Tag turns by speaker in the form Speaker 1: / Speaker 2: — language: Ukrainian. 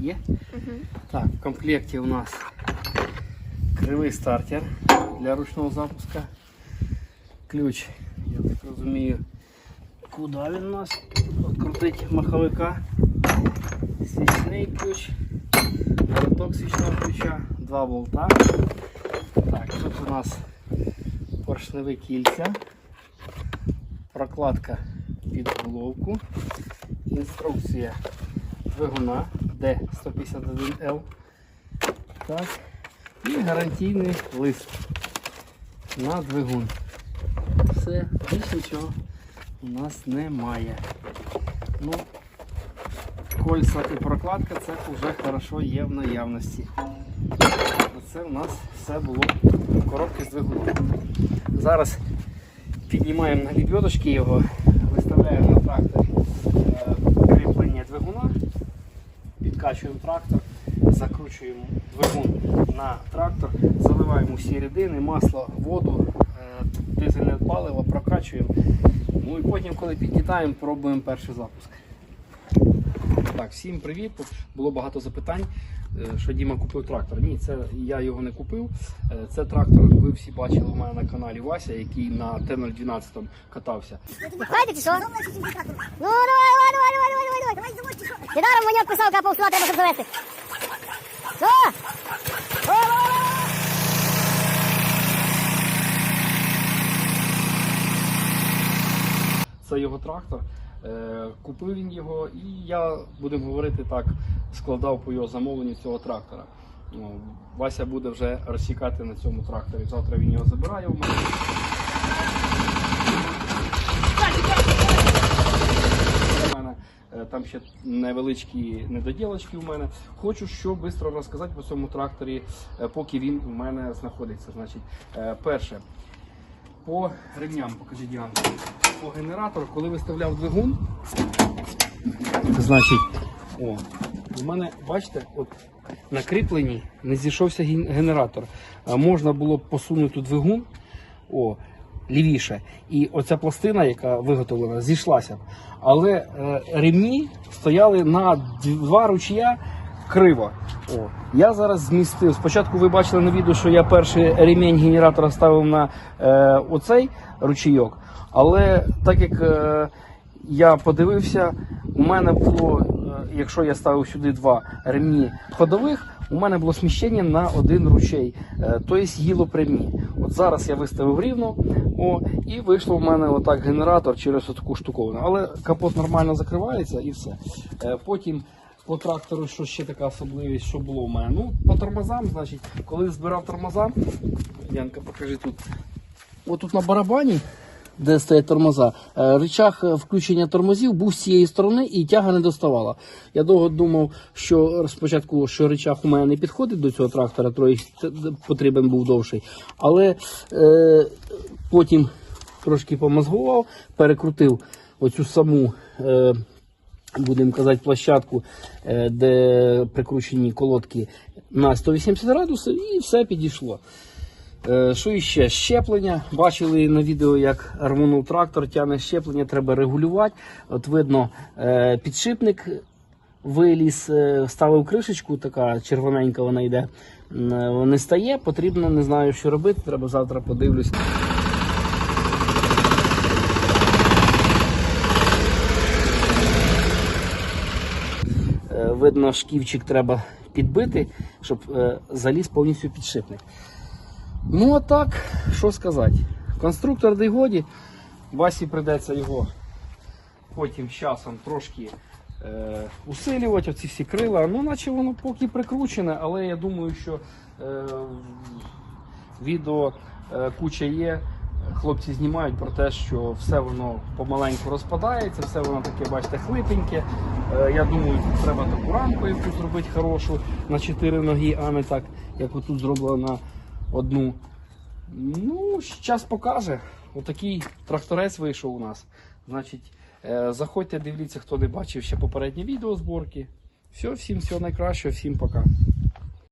Speaker 1: Є? Так, в комплекті у нас кривий стартер для ручного запуска. Ключ, я так розумію, куди він у нас? Открутить маховика. Свічний ключ, вороток свічного ключа, два болта. Так, тут у нас поршневі кільця, прокладка під головку, інструкція двигуна D151L. Так. І гарантійний лист на двигун. Все, більш нічого у нас немає. Ну, кольца і прокладка це вже хорошо є в наявності. Це у нас все було в коробці з двигуном. Зараз піднімаємо на лебедочки його, виставляємо на трактор е, кріплення двигуна, підкачуємо трактор, закручуємо двигун на трактор, заливаємо всі рідини, масло, воду, е, дизельне паливо, прокачуємо. Ну і потім, коли підлітаємо, пробуємо перший запуск. Так, всім привіт. Було багато запитань, е, що Діма купив трактор. Ні, це я його не купив. Е, Це трактор, ви всі бачили у мене на каналі Вася, який на Т-012 катався.
Speaker 2: Ну, давай, давай, давай. Недаром мені писав, капав сюди, треба щоб завести. О.
Speaker 1: Це його трактор. Е, Купив він його, і я, будемо говорити так, складав по його замовленню цього трактора. Ну, Вася буде вже розсікати на цьому тракторі. Завтра він його забирає у мене. У мене е, там ще невеличкі недоділочки у мене. Хочу що швидко розказати по цьому тракторі, е, поки він у мене знаходиться. Значить, е, перше, по ремням, покажи Діана. По генератору, коли виставляв двигун, значить, о, у мене, бачите, от на кріпленні не зійшовся генератор. Можна було б посунути двигун о, лівіше. І оця пластина, яка виготовлена, зійшлася. Але е, ремні стояли на два ручія криво. О, я зараз змістив. Спочатку ви бачили на відео, що я перший ремінь генератора ставив на е, оцей ручійок. Але так як е, я подивився, у мене було, е, якщо я ставив сюди два ремні ходових, у мене було сміщення на один ручей, е, тобто їло прямі. От зараз я виставив рівно, о, і вийшло в мене отак генератор через таку штуковину. Але капот нормально закривається і все. Е, Потім по трактору, що ще така особливість, що було в мене. Ну, по тормозам, значить, коли збирав тормоза, Янка, покажи тут. Отут на барабані, де стоять тормоза, е, рычаг е, включення тормозів був з цієї сторони і тяга не доставала. Я довго думав, що спочатку що рычаг у мене не підходить до цього трактора, трохи потрібен був довший. Але е, потім трошки помозгував, перекрутив оцю саму. Е, Будемо казати, площадку, е, де прикручені колодки на 180 градусів, і все підійшло. Е, Що іще? Щеплення. Бачили на відео, як рвонув трактор, тягне щеплення, треба регулювати. От видно, е, підшипник виліз, е, ставив кришечку, така червоненька вона йде. Не стає, потрібно, не знаю, що робити. Треба завтра подивлюсь. Видно, шківчик треба підбити, щоб заліз повністю підшипник. Ну а так, що сказати. Конструктор де годі, Васі прийдеться його потім з часом трошки е, усилювати, оці всі крила. Ну, наче воно поки прикручене, але я думаю, що е, відео е, куча є. Хлопці знімають про те, що все воно помаленьку розпадається, все воно таке, бачите, хлипеньке. Е, я думаю, тут треба таку рамку якусь зробити хорошу на чотири ноги, а не так, як отут зроблено на одну. Ну, час покаже. Отакий тракторець вийшов у нас. Значить, е, заходьте, дивіться, хто не бачив ще попередні відео зборки. Все, всім всього найкращого, всім пока.